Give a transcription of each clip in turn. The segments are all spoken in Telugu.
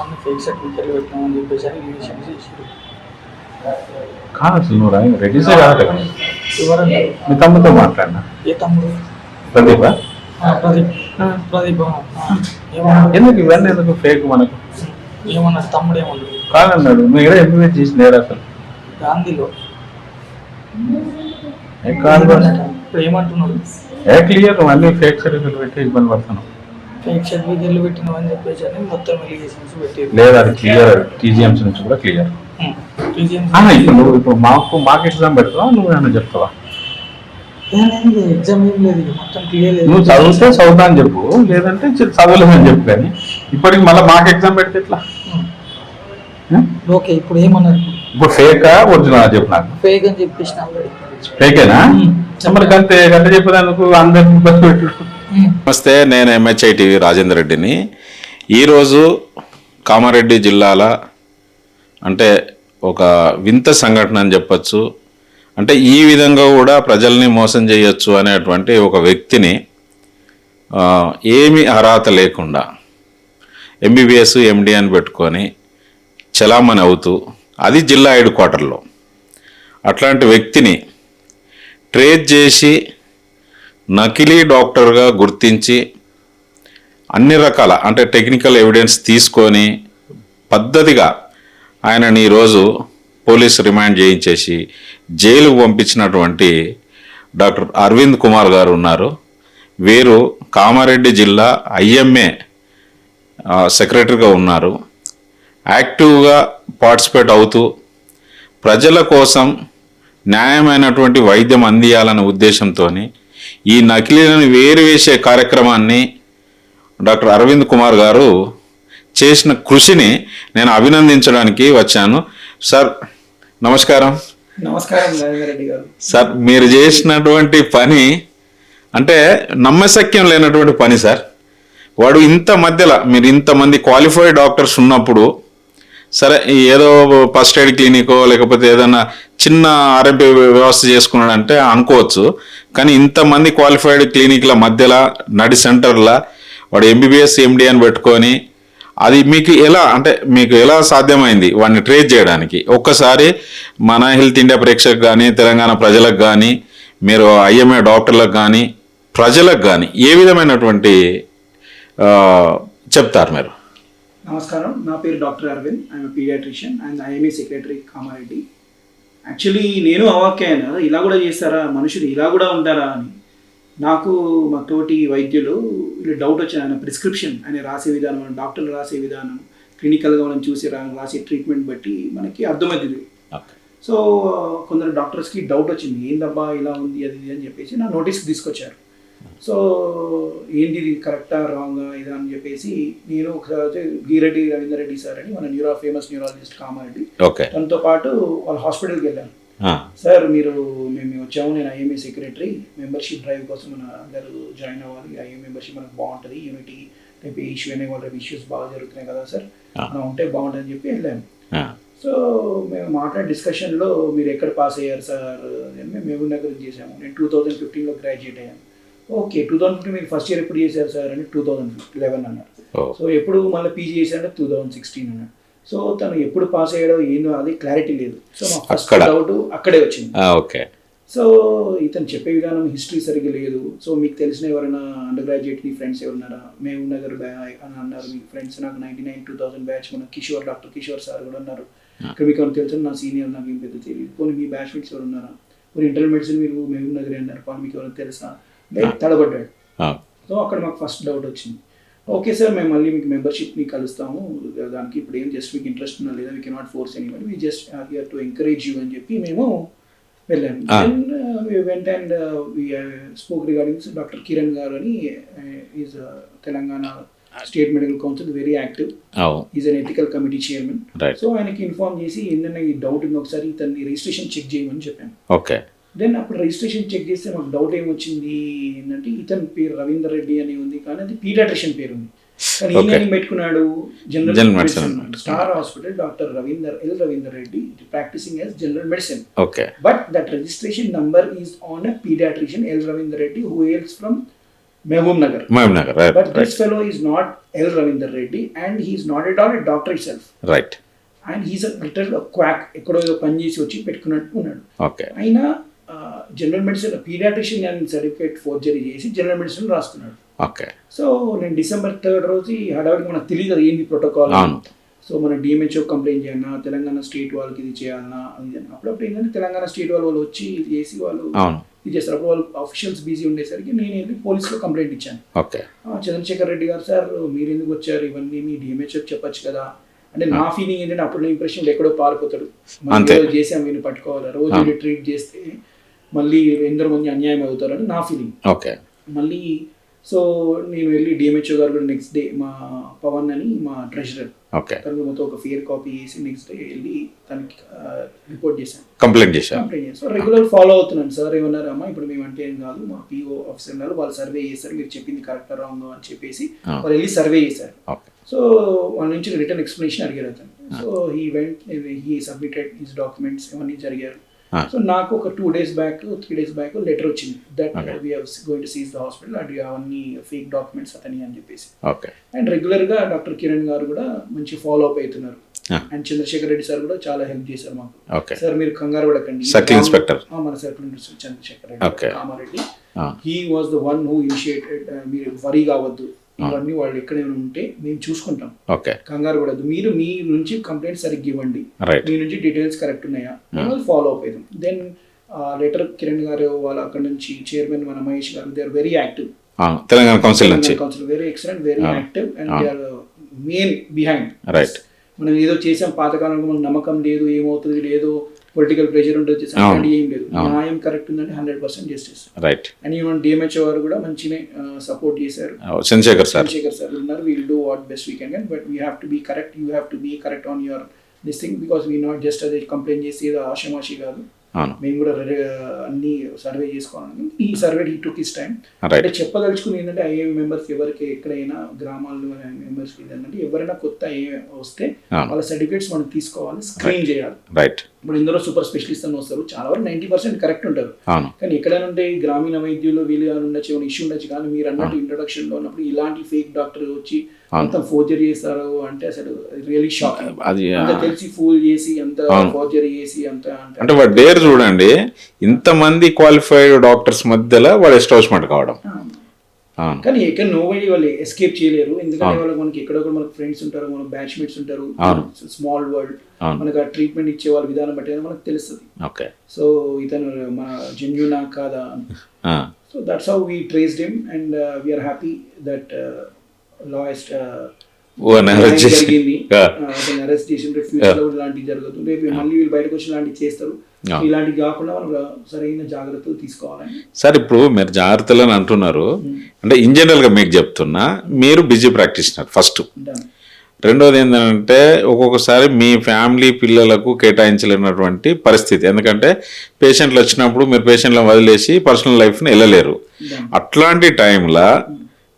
అన్ని ఫేక్ చెప్పేసి అని కాదు అసలు నువ్వు మీ తమ్ముతో మాట్లాడినా? ఏ తమ్ముడు? ప్రదీప? ఎందుకు ఇవన్నీ ఎందుకు ఫేక్ మనకు? ఏమన్నాడు? తమ్ముడు ఏమన్నాడు కాదన్నాడు. నువ్వు ఇక్కడ ఎంబీబీఎస్ చేసి లేరు అసలు? గాంధీలో. ఏ కాదు? ఏమంటున్నాడు? ఏ క్లియర్ అన్ని ఫేక్ సర్టిఫికెట్ పెట్టి ఇబ్బంది పడుతున్నావు? ఫేక్ సర్టిఫికెట్లు పెట్టినామని చెప్పేసి అని మొత్తం ఎలిగేషన్స్ పెట్టారు. లేదు అది క్లియర్ టీజీఎంసీ నుంచి కూడా క్లియర్ ఇప్పుడు నువ్వు ఇప్పుడు మాకు మాకు ఎగ్జామ్ పెడతావా నువ్వు ఏమైనా చెప్తావా? ఎగ్జామ్ ఏం లేదు మొత్తం క్లియర్ నువ్వు చదివితే చదువుతా అని చెప్పు. లేదంటే చదవలేదని చెప్పు కానీ ఇప్పటికి మళ్ళీ మాకు ఎగ్జామ్ పెడితే ఎట్లా? ఓకే ఇప్పుడు ఏమన్నారు? ఇప్పుడు ఫేకా ఒరిజినల్ చెప్పు నాకు. ఫేక్ అని చెప్పేసి ఆల్రెడీ ఫేకేనా మరి గంతే గంట చెప్పేదానికి అందరికి ఇబ్బంది పెట్టు. నమస్తే నేను ఎంహెచ్ఐ టీవీ రాజేందర్ రెడ్డిని. ఈరోజు కామారెడ్డి జిల్లాల అంటే ఒక వింత సంఘటన అని చెప్పచ్చు. అంటే ఈ విధంగా కూడా ప్రజల్ని మోసం చేయొచ్చు అనేటువంటి ఒక వ్యక్తిని ఏమి అర్హత లేకుండా ఎంబీబీఎస్ ఎండి అని పెట్టుకొని చలామణి అవుతూ అది జిల్లా హెడ్ క్వార్టర్లో అట్లాంటి వ్యక్తిని ట్రేస్ చేసి నకిలీ డాక్టర్గా గుర్తించి అన్ని రకాల అంటే టెక్నికల్ ఎవిడెన్స్ తీసుకొని పద్ధతిగా ఆయనని ఈరోజు పోలీస్ రిమాండ్ చేయించేసి జైలుకు పంపించినటువంటి డాక్టర్ అరవింద్ కుమార్ గారు ఉన్నారు. వీరు కామారెడ్డి జిల్లా ఐఎంఏ సెక్రటరీగా ఉన్నారు. యాక్టివ్గా పార్టిసిపేట్ అవుతూ ప్రజల కోసం న్యాయమైనటువంటి వైద్యం అందియాలనే ఉద్దేశంతో ఈ నకిలీలను వేరువేసే కార్యక్రమాన్ని డాక్టర్ అరవింద్ కుమార్ గారు చేసిన కృషిని నేను అభినందించడానికి వచ్చాను. సార్ నమస్కారం. నమస్కారం గారు. సార్ మీరు చేసినటువంటి పని అంటే నమ్మశక్యం లేనటువంటి పని సార్. వాడు ఇంత మధ్యలో మీరు ఇంతమంది క్వాలిఫైడ్ డాక్టర్స్ ఉన్నప్పుడు సరే ఏదో ఫస్ట్ ఎయిడ్ క్లినికో లేకపోతే ఏదైనా చిన్న ఆర్ఎంపీ వ్యవస్థ చేసుకున్నాడంటే అనుకోవచ్చు. కానీ ఇంతమంది క్వాలిఫైడ్ క్లినిక్ల మధ్యలో నడి సెంటర్ల వాడు ఎంబీబీఎస్ ఎండి అని పెట్టుకొని అది మీకు ఎలా అంటే మీకు ఎలా సాధ్యమైంది వాడిని ట్రేస్ చేయడానికి? ఒక్కసారి మన హెల్త్ ఇండియా ప్రేక్షకు కానీ తెలంగాణ ప్రజలకు కానీ మీరు ఐఎంఏ డాక్టర్లకు కానీ ప్రజలకు కానీ ఏ విధమైనటువంటి చెప్తారు మీరు? నమస్కారం. నా పేరు doctor Aravind. I'm paediatrician and IMA secretary Kamareddy. Actually నేను అవాక్యాను ఇలా కూడా చేస్తారా మనుషులు ఇలా కూడా ఉంటారా అని. నాకు మా తోటి వైద్యులు వీళ్ళు డౌట్ వచ్చింది. ఆయన ప్రిస్క్రిప్షన్ ఆయన రాసే విధానం డాక్టర్లు రాసే విధానం క్లినికల్గా మనం చూసి రాసే ట్రీట్మెంట్ బట్టి మనకి అర్థమవుతుంది. సో కొందరు డాక్టర్స్కి డౌట్ వచ్చింది. ఏందబ్బా ఇలా ఉంది అది అని చెప్పేసి నా నోటీస్కి తీసుకొచ్చారు. సో ఏంటి ఇది కరెక్టా రాంగా ఇదా అని చెప్పేసి నేను ఒకసారి గీరెడ్డి రవీందర్ రెడ్డి సార్ అని మన న్యూరో ఫేమస్ న్యూరాలజిస్ట్ కామారెడ్డి. తనతో పాటు వాళ్ళ హాస్పిటల్కి వెళ్ళాను. సార్ మీరు మేము వచ్చాము నేను ఐఎంఏ సెక్రటరీ. మెంబర్షిప్ డ్రైవ్ కోసం మన అందరూ జాయిన్ అవ్వాలి. ఐఎం మెంబర్షిప్ మనకు బాగుంటుంది. యూనిటీ రేపు ఇష్యూ అనే వాళ్ళ ఇష్యూస్ బాగా జరుగుతున్నాయి కదా సార్. మనం ఉంటే బాగుంటుంది అని చెప్పి వెళ్ళాము. సో మేము మాట్లాడే డిస్కషన్లో మీరు ఎక్కడ పాస్ అయ్యారు సార్ మేము మహబూబ్ నగర్ చేసాము నేను టూ థౌజండ్ ఫిఫ్టీన్లో గ్రాడ్యుయేట్ అయ్యాను. ఓకే టూ థౌసండ్ ఫిఫ్టీన్ మీరు ఫస్ట్ ఇయర్ ఎప్పుడు చేశారు సార్ అని టూ థౌసండ్ లెవెన్ అన్నారు సో ఎప్పుడు మళ్ళీ పీజీ చేశారంటే టూ థౌసండ్ సిక్స్టీన్ అన్నాడు. సో తను ఎప్పుడు పాస్ అయ్యాడో ఏందో అది క్లారిటీ లేదు. సో మా ఫస్ట్. డౌట్ అక్కడే వచ్చింది. ఓకే సో ఇతను చెప్పే విధానం హిస్టరీ సరిగ్గా లేదు. సో మీకు తెలిసిన ఎవరైనా అండర్ గ్రాడ్యుయేట్ మీ ఫ్రెండ్స్ ఎవరున్నారా? మేము నగర్ అని అన్నారు మీ ఫ్రెండ్స్ నాకు ninety nine two thousand batch మన కిషోర్ డాక్టర్ కిషోర్ సార్ కూడా ఉన్నారు. ఇక్కడ మీకు ఎవరు తెలుసు నా సీనియర్ నాకు ఏం పెద్ద తెలియదు. పోనీ మీ బ్యాచ్ మేట్స్ ఎవరు ఉన్నారా? పోనీ ఇంటర్ మెడిసిన్ మీరు మేము నగర్ అన్నారు. పోనీ మీకు ఎవరైనా తెలుసా? లైక్ తడబడ్డాడు సో అక్కడ మాకు ఫస్ట్ డౌట్ వచ్చింది. ఓకే సార్ మేము మళ్ళీ మీకు మెంబర్షిప్ని కలుస్తాము. దానికి ఇప్పుడు ఏం జస్ట్ మీకు ఇంట్రెస్ట్ ఉన్నా లేదా we cannot force any we just here to encourage you అని చెప్పి మేము వెళ్ళాము Ah. వెంట and spoke regarding doctor Kiran garu అని is Telangana state medical council very active is an ethical committee chairman so ఆయనకి ఇన్ఫార్మ్ చేసి ఏంటంటే ఈ డౌట్ ఉంది ఒకసారి ఇతన్ని రిజిస్ట్రేషన్ చెక్ చేయమని చెప్పాను. ఓకే. దెన్ అప్పుడు రిజిస్ట్రేషన్ చెక్ చేస్తే మాకు డౌట్ ఏమొచ్చింది ఏంటంటే ఇతని పేరు రవీందర్ రెడ్డి అని ఉంది కానీ అది పీడియాట్రిషియన్ పేరు ఉంది. కానీ ఈయన పెట్టుకున్నాడు? General. Medicine star hospital doctor Ravinder L Ravinder Reddy practising as general medicine okay but that registration number is on a paediatrician L Ravinder Reddy who ails from Mahabubnagar Mahabubnagar but this fellow is not L Ravinder Reddy and he is not at all a doctor itself right and he's little quack ఎక్కడో ఏదో పని చేసి వచ్చి పెట్టుకున్నట్టు ఉన్నాడు. ఓకే అయినా జనరల్ మెడిసిన్ పీడియాట్రిషియన్ అని సర్టిఫికేట్ ఫోర్జరీ చేసి జనరల్ మెడిసిన్ రాస్తున్నాడు. ఓకే. సో నేను డిసెంబర్ థర్డ్ రోజు ఈ హడావిడికి మనకు తెలియదు అది ఏంటి ప్రోటోకాల్. సో మన డిఎంహెచ్ఓ కంప్లైంట్ చేయాలన్నా తెలంగాణ స్టేట్ వాళ్ళకి ఇది చేయాలన్నా అది. అప్పుడప్పుడు ఏంటంటే తెలంగాణ స్టేట్ వాళ్ళు వాళ్ళు వచ్చి ఇది చేసి వాళ్ళు ఇది చేస్తారు. అప్పుడు వాళ్ళు అఫీషియల్స్ బిజీ ఉండేసరికి నేను వెళ్ళి పోలీసులో కంప్లైంట్ ఇచ్చాను. ఓకే. చంద్రశేఖర్ రెడ్డి గారు సార్ మీరు ఎందుకు వచ్చారు? ఇవన్నీ మీ డిఎంహెచ్ఓకి చెప్పొచ్చు కదా. అంటే నా ఫీలింగ్ ఏంటంటే అప్పుడు ఇంప్రెషన్ ఎక్కడో పారిపోతాడు. మనం. ఏదో చేసాం వీళ్ళు పట్టుకోవాలి? రోజు ట్రీట్ చేస్తే మళ్ళీ ఎందరో మంది అన్యాయం అవుతారని నా ఫీలింగ్ ఓకే. మళ్ళీ సో నేను వెళ్ళి డిఎంహెచ్ఓ గారు కూడా నెక్స్ట్ డే మా పవన్ అని మా ట్రెజరర్ ఓకే. తనకు మొత్తం ఒక ఫేర్ కాపీ చేసి నెక్స్ట్ డే వెళ్ళి తనకి రిపోర్ట్ చేశాను. కంప్లైంట్ చేశారు. కంప్లైంట్ చేశాను సో రెగ్యులర్ ఫాలో అవుతున్నాను సార్. ఏమన్నారు అమ్మా ఇప్పుడు మేము అంటే ఏం కాదు మా పిఓ ఆఫీసర్ ఉన్నారు. వాళ్ళు సర్వే చేశారు. మీరు చెప్పింది కరెక్ట్ రాంగ్ అని చెప్పేసి. వాళ్ళు వెళ్ళి సర్వే చేశారు. సో వాళ్ళ నుంచి రిటర్న్ ఎక్స్ప్లెనేషన్ అడిగారు అతను. So he went he submitted his documents ఇవన్నీ జరిగారు. సో నాకు ఒక two days back three days back letter వచ్చింది that going to seize the hospital అది అవన్నీ ఫేక్ డాక్యుమెంట్స్ అతని అని చెప్పేసి. ఓకే అండ్ రెగ్యులర్గా డాక్టర్ కిరణ్ గారు కూడా మంచి ఫాలో అప్ అవుతున్నారు. అండ్ చంద్రశేఖర్ రెడ్డి సార్ కూడా చాలా హెల్ప్ చేశారు మాకు. సార్ మీరు కంగారు పడకండి. Inspector. ఆ, మన circle inspector Chandrashekar. Reddy Kamareddy. He was the one who initiated మీరు వరీ కావద్దు. ఇవన్నీ వాళ్ళు ఎక్కడైనా ఉంటే మేము చూసుకుంటాం. ఓకే. కంగారు పడద్దు. మీరు మీ నుంచి కంప్లైంట్ సరిగ్గా ఇవ్వండి. మీ నుంచి డీటెయిల్స్ కరెక్ట్ ఉన్నాయా? ఫాలో అప్ అవుతాం దెన్ లెటర్ కిరణ్ గారు వాళ్ళు అక్కడ నుంచి చైర్మన్ మన Mahesh garu they are very active Telangana council నుంచి. Council very excellent very. Active and. They are main behind right మనం ఏదో చేసాం పాతకాలంలో మనకు నమ్మకం లేదు ఏమవుతుంది లేదు. పొలిటికల్ ప్రెషర్ అవును. అలాంటి ఏం లేదు. న్యాయం కరెక్ట్ ఉందంటే hundred percent justice right and even DMHO వారు కూడా మంచిగా సపోర్ట్ చేశారు. చంద్రశేఖర్ సార్. చంద్రశేఖర్ సార్ ఉన్నారు. We'll do what best we can but we have to be correct you have to be correct on your this thing because we not just అదే కంప్లైంట్ చేసి ఏదో ఆషమాషి కాదు. మేము కూడా అన్ని సర్వే చేసుకోవాలి ఈ సర్వే ఈ టుక్ ఇస్ టైం అంటే చెప్పదలుచుకుంది ఏంటంటే ఐఏఎం మెంబర్స్ ఎవరికి ఎక్కడైనా గ్రామాల్లో మెంబర్స్ ఏంటంటే ఎవరైనా కొత్త ఐఏఎం వస్తే. వాళ్ళ సర్టిఫికేట్స్ మనం తీసుకోవాలి స్క్రీన్ చేయాలి. రైట్ ఇప్పుడు ఇందులో సూపర్ స్పెషలిస్ట్ అని వస్తారు చాలా వరకు నైంటీ పర్సెంట్ కరెక్ట్ ఉంటారు. కానీ ఎక్కడైనా ఉంటే గ్రామీణ వైద్యులు వీళ్ళు ఏమైనా ఉండొచ్చు ఏమైనా ఇష్యూ ఉండొచ్చు కానీ మీరు అన్నట్టు ఇంట్రొడక్షన్లో ఉన్నప్పుడు ఇలాంటి ఫేక్ డాక్టర్ వచ్చి మొత్తం ఫోర్జరీ చేస్తారు అంటే అసలు రియలీ షాక్ అది అంత తెలిసి ఫూల్ చేసి అంత అవును. ఫోర్జరీ చేసి అంత అంటే వాడు డేర్ చూడండి ఇంతమంది క్వాలిఫైడ్ డాక్టర్స్ మధ్యలో వాడు ఎస్టాబ్లిష్మెంట్ కావడం. కానీ ఎక్కడ నో వై వాళ్ళు ఎస్కేప్ చేయలేరు. ఎందుకంటే. వాళ్ళకి మనకి ఎక్కడొక్కడ మనకి ఫ్రెండ్స్ ఉంటారు మన బ్యాచ్మేట్స్ ఉంటారు. Small world. మనకు ఆ ట్రీట్మెంట్ ఇచ్చే వాళ్ళ విధానం బట్టి మనకు తెలుస్తుంది. ఓకే. సో ఇతను మన జెన్యునా కాదా so that's how we traced him and we are happy that లాయెస్ట్ oh narrow చేసి- జరిగింది Yeah. అతను అరెస్ట్ చేసిండ్రు. ఫ్యూచర్లో కూడా ఇలాంటివి జరగదు రేపు మళ్ళీ వీళ్ళు బయటకు వచ్చి ఇలాంటివి చేస్తారు. Yeah. ఇలాంటివి కాకుండా మనం సరైన జాగ్రత్తలు తీసుకోవాలని సార్ ఇప్పుడు మీరు జాగ్రత్తలు అని అంటున్నారు అంటే ఇన్ జనరల్గా మీకు చెప్తున్నా మీరు బిజీ ప్రాక్టీషనర్ ఫస్ట్ రెండోది ఏంటంటే ఒక్కొక్కసారి మీ ఫ్యామిలీ పిల్లలకు కేటాయించలేనటువంటి పరిస్థితి. ఎందుకంటే పేషెంట్లు వచ్చినప్పుడు మీరు పేషెంట్లను వదిలేసి పర్సనల్ లైఫ్ని వెళ్ళలేరు. అట్లాంటి టైంలో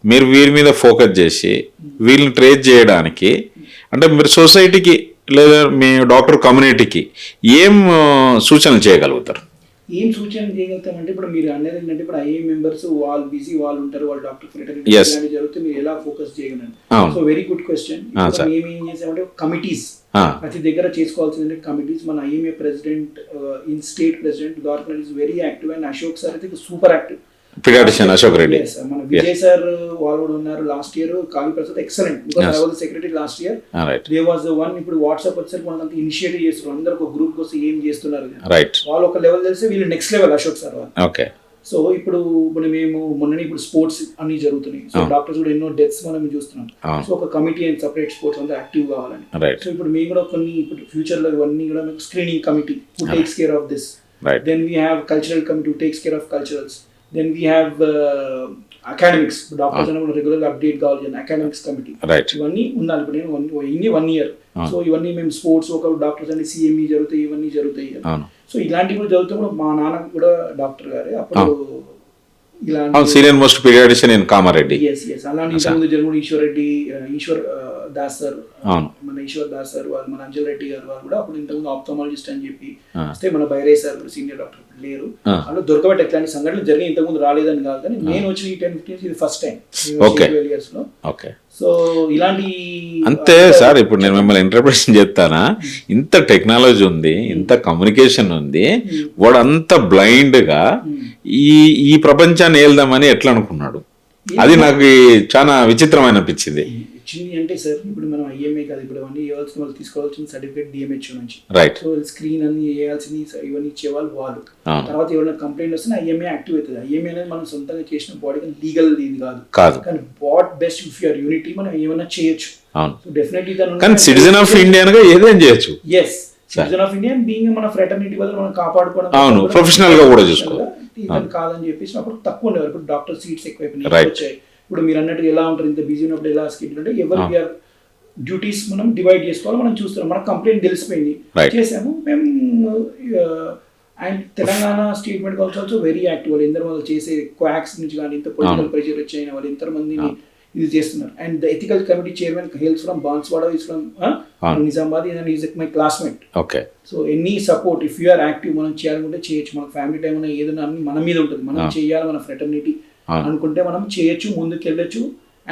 మీరు వీరి మీద ఫోకస్ చేసి వీళ్ళని ట్రేస్ చేయడానికి అంటే మీరు సొసైటీకి లేదా మీ డాక్టర్ కమ్యూనిటీకి ఏం సూచనలు చేయగలుగుతారు ఏం సూచన చేయగలుగుతామంటే ఇప్పుడు మీరు అనేది ఏంటంటే ఇప్పుడు ఐఏ మెంబర్స్ వాళ్ళు బిజీ వాళ్ళు ఉంటారు వాళ్ళు డాక్టర్ Yes. జరిగితే మీరు ఎలా ఫోకస్ చేయగలండి. So very good question. మేము ఏం చేసామంటే కమిటీస్ ప్రతి దగ్గర చేసుకోవాల్సిందంటే కమిటీస్ మన IMA president in state president governor is very active and Ashok sir అయితే సూపర్ యాక్టివ్ పిడాటిషియన్ అశోక్ రెడ్డి. మన విజయ్ సార్ వాళ్ళు ఉన్నారు last year Kali Prasad excellent because secretary last year they was one ఇప్పుడు వాట్సాప్ వచ్చేసరికి మనకంతా ఇనిషియేటివ్ చేస్తున్నారు. అందరు ఒక గ్రూప్ కోసం ఏం చేస్తున్నారు రైట్ వాళ్ళు ఒక లెవెల్ తెలిస్తే వీళ్ళు నెక్స్ట్ లెవెల్ అశోక్ సార్ వాళ్ళు. ఓకే సో ఇప్పుడు ఇప్పుడు మేము మొన్ననే ఇప్పుడు స్పోర్ట్స్ అన్ని జరుగుతున్నాయి. సో. డాక్టర్స్ కూడా ఎన్నో డెత్స్ మనం చూస్తున్నాం. సో ఒక కమిటీ అండ్ సపరేట్ స్పోర్ట్స్ అంతా యాక్టివ్ కావాలని. రైట్ సో ఇప్పుడు మేము కూడా కొన్ని ఇప్పుడు ఫ్యూచర్లో ఇవన్నీ కూడా మీకు screening committee who takes care of this then we have cultural committee who takes care of culturals then we have academics doctors అని రెగ్యులర్ అప్డేట్ కావాలి అకాడమిక్స్ కమిటీ ఇవన్నీ ఉండాలి. ఇప్పుడు నేను వన్ ఇన్ని వన్ ఇయర్. సో ఇవన్నీ మేము స్పోర్ట్స్ ఒక డాక్టర్స్ అని సిఎంఈ జరుగుతాయి ఇవన్నీ జరుగుతాయి. సో ఇలాంటివి కూడా జరుగుతాయి కూడా మా నాన్న కూడా డాక్టర్ గారే. అప్పుడు ఇలాంటి senior most పీరియాడిషన్ in Kamareddy. Yes yes ఇంతకుముందు జరుగుడు ఈశ్వర్ రెడ్డి ఈశ్వర్ దాస్ సార్. మన ఈశ్వర్ దాస్ సార్ వాళ్ళు మన అంజల్ రెడ్డి గారు వాళ్ళు కూడా అప్పుడు ఇంతకుముందు ఆప్థమాలజిస్ట్ అని చెప్పి. వస్తే మన బైరే సార్ సీనియర్ డాక్టర్. లేరు. వాళ్ళు దొరకబట్టి ఎట్లాంటి సంఘటనలు జరిగి ఇంతకుముందు రాలేదని కాదు కానీ నేను వచ్చిన ఈ టెన్ ఫిఫ్టీన్ ఇది ఫస్ట్ టైం. ఇయర్స్లో. ఓకే. సో ఇలాంటి అంతే సార్ ఇప్పుడు నేను మిమ్మల్ని ఇంటర్ప్రిటేషన్ చేస్తానా ఇంత టెక్నాలజీ ఉంది ఇంత కమ్యూనికేషన్ ఉంది వాడు అంత బ్లైండ్గా ఈ ఈ ప్రపంచాన్ని వెళ్దామని ఎట్లా అనుకున్నాడు? అది నాకు చాలా విచిత్రమైన అనిపించింది వచ్చింది అంటే సార్ ఇప్పుడు మనం ఐఎంఏ కాదు ఇప్పుడు అవన్నీ ఇవ్వాల్సిన వాళ్ళు తీసుకోవాల్సిన సర్టిఫికేట్ డిఎంహెచ్ఓ నుంచి. రైట్ సో స్క్రీన్ అన్ని వేయాల్సింది ఇవన్నీ ఇచ్చేవాళ్ళు వాళ్ళు. తర్వాత ఎవరైనా కంప్లైంట్ వస్తే ఐఎంఏ యాక్టివ్ అవుతుంది. ఐఎంఏ అనేది మనం సొంతంగా చేసిన బాడీ లీగల్ ఇది కాదు. కాదు. కానీ what best if you are unity మనం ఏమైనా చేయొచ్చు. అవును. సో డెఫినెట్లీ కానీ సిటిజన్ ఆఫ్ ఇండియన్గా ఏదేం చేయొచ్చు? As citizen of India being మన ఫ్రెటర్నిటీ వల్ల మనం కాపాడుకోవడం అవును, professional గా కూడా చూసుకోవాలి. గా ఇదని కాదని చెప్పేసి అప్పుడు తక్కువ ఉండేవారు. ఇప్పుడు డాక్టర్ సీట్స్ ఎక్కువైపోయినాయి. వచ్చాయి. ఇప్పుడు మీరు అన్నట్టు ఎలా ఉంటారు? ఇంత బిజీ ఉన్నప్పుడు ఎలా స్కెడ్యూల్ అంటే ఎవరి డ్యూటీస్ మనం డివైడ్ చేసుకోవాలి మనం చూస్తున్నాం. మన కంప్లైంట్ తెలిసిపోయింది. చేసాము మేము and Telangana statement also also very active వాళ్ళు. ఎందరో వాళ్ళు చేసే క్వాక్స్ నుంచి కానీ ఇంత పొలిటికల్ ప్రెషర్ వచ్చాయిన వాళ్ళు ఎంతమంది ఇది చేస్తున్నారు. And the ethical committee chairman hails from Banswada is from Nizamabad and is my classmate okay so any support if you are active మనం చేయాలనుకుంటే చేయొచ్చు. మన ఫ్యామిలీ టైం అన్న ఏదైనా అన్ని మన మీద ఉంటుంది. మనం చేయాలి మన ఫ్రెటర్నిటీ అవును. అనుకుంటే మనం చేయొచ్చు ముందుకు వెళ్ళొచ్చు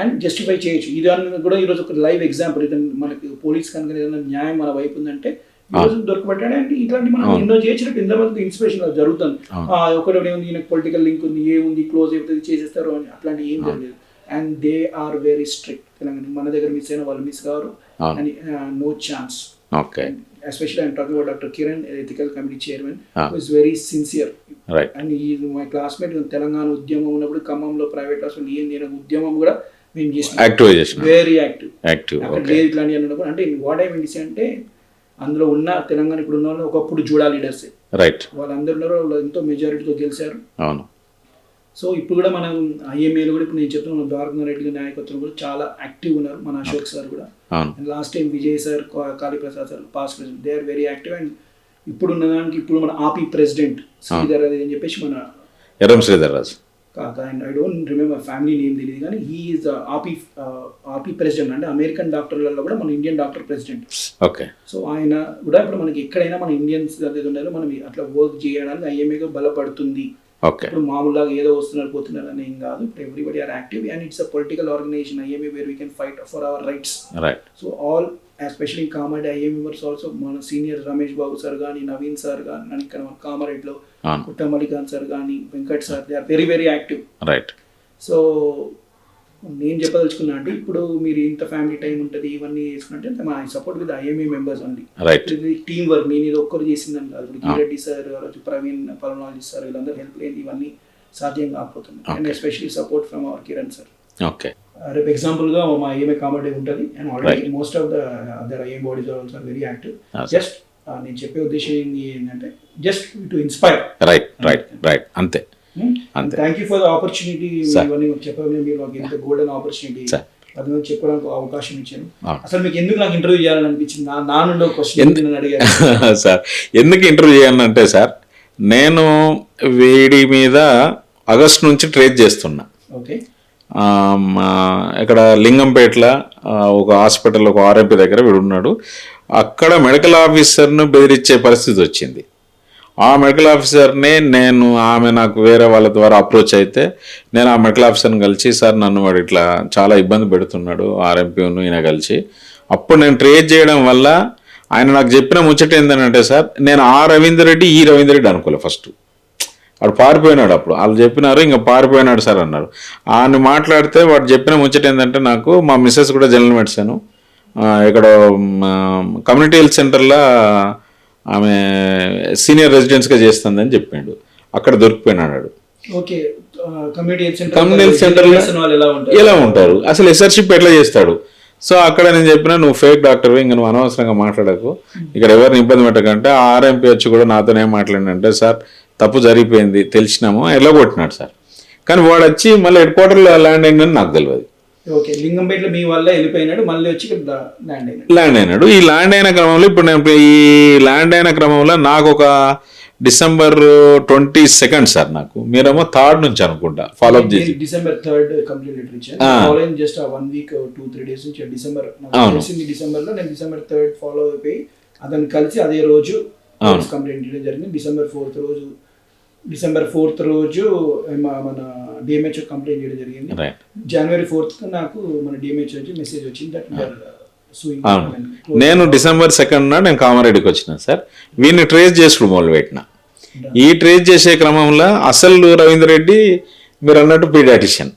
అండ్ జస్టిఫై చేయొచ్చు. ఇది కూడా ఈరోజు ఒక లైవ్ ఎగ్జాంపుల్ ఇది మనకి పోలీస్ కనుక ఏదైనా న్యాయం మన వైపు ఉందంటే ఈరోజు దొరకబట్టాడు అండ్ ఇట్లాంటి మనం ఎన్నో చేయొచ్చు. ఎంతమంది ఇన్స్పిరేషన్ జరుగుతుంది. ఒకటి ఏముంది ఈయనకు పొలిటికల్ లింక్ ఉంది ఏముంది క్లోజ్ అయిపోతుంది చేసేస్తారు అని అట్లాంటి ఏం జరగలేదు. And they are very strict Telangana మన దగ్గర మిస్ అయిన వాళ్ళు miss కావరు. And no chance okay especially I'm talking about Dr. Kiran, ethical committee chairman, Ah. who is very sincere. Right And he is my classmate in Telangana ఉద్యమం ఉన్నప్పుడు ఖమ్మంలో ప్రైవేట్ హాస్పిటల్ ఏం నేను ఉద్యమం కూడా మేము చేసినాం. వెరీ యాక్టివ్ యాక్టివ్ లేదు ఇట్లాంటి అని ఉన్నప్పుడు అంటే వాట్ ఐ మీన్ అంటే అందులో ఉన్న తెలంగాణ ఇప్పుడు ఉన్న వాళ్ళు ఒకప్పుడు జూడా లీడర్స్ రైట్ వాళ్ళందరూ ఉన్నారు వాళ్ళు ఎంతో మెజారిటీతో గెలిచారు. అవును. సో ఇప్పుడు కూడా మనం ఐఎంఏలో కూడా ఇప్పుడు నేను చెప్తున్న ద్వారకా రెడ్డి నాయకత్వం కూడా చాలా యాక్టివ్ ఉన్నారు మన అశోక్ సార్ కూడా. Last time Vijay sir Kaliprasad sir past president they are very active and ఇప్పుడు ఉన్న దానికి ఇప్పుడు మన ఆపీ ప్రెసిడెంట్ శ్రీధర్ అది అని చెప్పేసి మన ఎర్రం శ్రీధర్ రాజు. కాక and I don't remember family name తెలియదు కానీ హీఈస్ ఆపీ ఆపీ ప్రెసిడెంట్ అంటే అమెరికన్ డాక్టర్లలో కూడా మన Indian doctor president okay. So ఆయన కూడా ఇప్పుడు మనకి ఎక్కడైనా మన ఇండియన్స్ అది ఉండాలో మనం అట్లా వర్క్ చేయడానికి ఐఎంఏగా బలపడుతుంది. ఓకే. ఇప్పుడు మామూలుగా ఏదో వస్తున్నారు పోతున్నారు అని ఏం కాదు. ఇప్పుడు everybody are active and it's a political organisation IMA wear we can fight for our rights right so all especially Kamareddy IA members also మన సీనియర్ రమేష్ బాబు సార్ కానీ నవీన్ సార్ కానీ ఇక్కడ కుట్ట మల్లికాన్ సార్ కానీ Venkat sir they are very very active right so నేను చెప్పదలుచుకున్నా అంటే ఇప్పుడు మీరు ఇంత ఫ్యామిలీ టైం ఉంటుంది ఇవన్నీ చేసుకుంటే మా సపోర్ట్ విత్ ఐఎంఏ మెంబర్స్ అండి రైట్ ఇది టీం వర్క్ నేను ఇది ఒక్కరు చేసిందని కాదు. ఇప్పుడు గిరెడ్డి సార్ అలాగే ప్రవీణ్ పలనాలజీ సార్ వీళ్ళందరూ హెల్ప్ లేదు ఇవన్నీ సాధ్యం కాకపోతుంది. And especially support from our Kiran sir. Okay రేపు ఎగ్జాంపుల్గా మా ఐఎంఏ కామెడీ ఉంటుంది. And already most of the other IM bodies are also very active. Just నేను చెప్పే ఉద్దేశం ఏంటి ఏంటంటే just to inspire right right right అంతే. అంతే. Thank you for the opportunity. ఇవన్నీ మీరు మాకు ఎంత గోల్డెన్ ఆపర్చునిటీ. అది చెప్పడానికి అవకాశం ఇచ్చాను. అసలు మీకు ఎందుకు నాకు ఇంటర్వ్యూ చేయాలని అనిపించింది? నా నా నుండి ఒక క్వశ్చన్ అడిగారు? సార్ ఎందుకు ఇంటర్వ్యూ చేయాలంటే సార్ నేను వీడి మీద ఆగస్ట్ నుంచి ట్రేస్ చేస్తున్నా. ఓకే ఇక్కడ లింగంపేటలో ఒక హాస్పిటల్ ఒక ఆర్ఎంపీ దగ్గర వీడు ఉన్నాడు అక్కడ మెడికల్ ఆఫీసర్ను బెదిరించే పరిస్థితి వచ్చింది. ఆ మెడికల్ ఆఫీసర్ని నేను ఆమె నాకు వేరే వాళ్ళ ద్వారా అప్రోచ్ అయితే నేను ఆ మెడికల్ ఆఫీసర్ని కలిసి సార్ నన్ను వాడు ఇట్లా చాలా ఇబ్బంది పెడుతున్నాడు ఆర్ఎంపీను ఈయన కలిసి. అప్పుడు నేను ట్రేస్ చేయడం వల్ల ఆయన నాకు చెప్పిన ముచ్చట ఏంటంటే సార్ నేను ఆ రవీందర్ రెడ్డి ఈ రవీందర్ రెడ్డి అనుకోలే ఫస్ట్ వాడు పారిపోయినాడు అప్పుడు. వాళ్ళు చెప్పినారు ఇంకా పారిపోయినాడు సార్ అన్నారు. ఆయన మాట్లాడితే వాడు చెప్పిన ముచ్చట ఏంటంటే నాకు మా మిస్సెస్ కూడా జనరల్ మెడిసిన్ ఇక్కడ కమ్యూనిటీ హెల్త్ సెంటర్లో ఆమె సీనియర్ రెసిడెన్స్గా చేస్తుందని చెప్పిండు. అక్కడ దొరికిపోయినాడు okay community health centre community health centre వాళ్ళు ఎలా ఉంటారు? ఎలా ఉంటారు? అసలు ఎస్ఆర్షిప్ ఎట్లా చేస్తాడు? సో అక్కడ నేను చెప్పిన నువ్వు ఫేక్ డాక్టర్ ఇంకా నువ్వు అనవసరంగా మాట్లాడకు. ఇక్కడ ఎవరిని ఇబ్బంది పెట్టకంటే ఆర్ఎంపీ వచ్చి కూడా నాతో ఏం మాట్లాడినంటే సార్ తప్పు జరిగిపోయింది తెలిసినాము. ఎలా కొట్టినాడు సార్. కానీ వాడు వచ్చి మళ్ళీ హెడ్ క్వార్టర్లో ల్యాండ్ అయిందని నాకు తెలియదు ఓకే లింగంపేటలో మీ వల్ల వెళ్ళిపోయినాడు మళ్ళీ వచ్చి ల్యాండ్ అయినాడు. ల్యాండ్ అయినాడు. ఈ ల్యాండ్ అయిన క్రమంలో ఇప్పుడు నేను ఈ ల్యాండ్ అయిన క్రమంలో నాకు ఒక డిసెంబర్ ట్వంటీ సెకండ్ సార్ నాకు. మీరేమో థర్డ్ నుంచి అనుకుంటా. ఫాలోఅప్ చేసి. డిసెంబర్ థర్డ్ కంప్లీట్ లెటర్ ఇచ్చాను. ఆ. Just one week two three days నుంచి డిసెంబర్. తెలిసింది డిసెంబర్లో నేను డిసెంబర్ థర్డ్ ఫాలో అయిపోయి అతను కలిసి అదే రోజు. కంప్లైంట్ చేయడం జరిగింది. డిసెంబర్ ఫోర్త్ రోజు డిసెంబర్ ఫోర్త్ రోజు మన డిఎంహెచ్ కంప్లైంట్ చేయడం జరిగింది. జనవరి ఫోర్త్ నాకు మన డిఎంహెచ్ నుంచి మెసేజ్ వచ్చింది దట్ సూయింగ్ అవును నేను డిసెంబర్ సెకండ్ నాడు నేను కామారెడ్డికి వచ్చిన సార్ వీడిని ట్రేస్ చేసుడు మొదలు పెట్టిన ఈ ట్రేస్ చేసే క్రమంలో అసలు రవీందర్ రెడ్డి మీరు అన్నట్టు పీడియాటిషియన్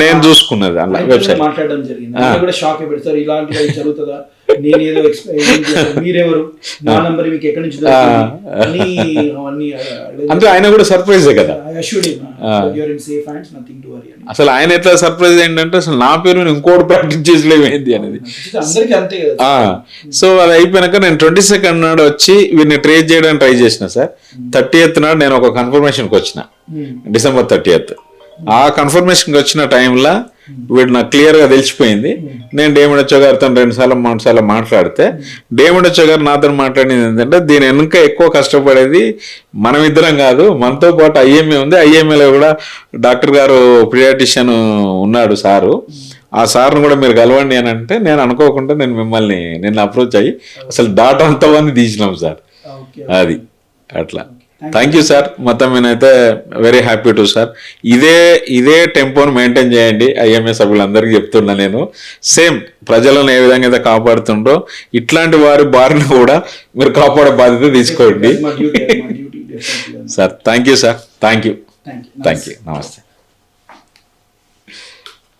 నేను చూసుకున్నది అలా వెబ్సైట్ మాట్లాడడం జరిగింది. షాక్ సార్ ఇలాంటివి జరుగుతుందా? మీరెవరు? నా నంబర్ మీకు ఎక్కడి నుంచి అంటే ఆయన కూడా సర్ప్రైజే కదా. అని అసలు ఆయన ఎట్లా సర్ప్రైజ్ ఏంటంటే అసలు నా పేరు ఇంకోటి ప్రాక్టీస్ చేసలేము ఏంది అనేది. అందరికీ అంతే కదా. ఆ, సో అది అయిపోయినాక నేను ట్వంటీ సెకండ్ నాడు వచ్చి వీడిని ట్రేస్ చేయడానికి ట్రై చేసిన సార్ థర్టీ ఎత్ నాడు నేను ఒక కన్ఫర్మేషన్కి వచ్చిన. డిసెంబర్ థర్టీ ఎత్ ఆ కన్ఫర్మేషన్కి వచ్చిన టైంలో వీడు నాకు క్లియర్గా తెలిసిపోయింది. నేను డేమిడచ్చో గారితో రెండు సార్లు మూడు సార్లు మాట్లాడితే డేమిడచ్చో గారు నాతో మాట్లాడింది ఏంటంటే దీని వెనుక ఎక్కువ కష్టపడేది మనం ఇద్దరం కాదు మనతో పాటు ఐఎంఏ ఉంది. ఐఎంఏలో కూడా డాక్టర్ గారు పిడియాటిషియన్ ఉన్నాడు సారు. ఆ సార్ను కూడా మీరు కలవండి అని అంటే నేను అనుకోకుండా నేను మిమ్మల్ని నిన్న అప్రోచ్ అయ్యి అసలు డాటా అంతా మంది తీసినాం సార్. అది అట్లా. థ్యాంక్ యూ సార్ మొత్తం నేనైతే వెరీ హ్యాపీ టు సార్ ఇదే ఇదే టెంపోని మెయింటైన్ చేయండి. ఐఎంఏ సభ్యులందరికీ చెప్తున్నా నేను. సేమ్ ప్రజలను ఏ విధంగా అయితే కాపాడుతుండో ఇట్లాంటి వారి బారిన కూడా మీరు కాపాడే బాధ్యత తీసుకోండి. Sir thank you sir thank you thank you నమస్తే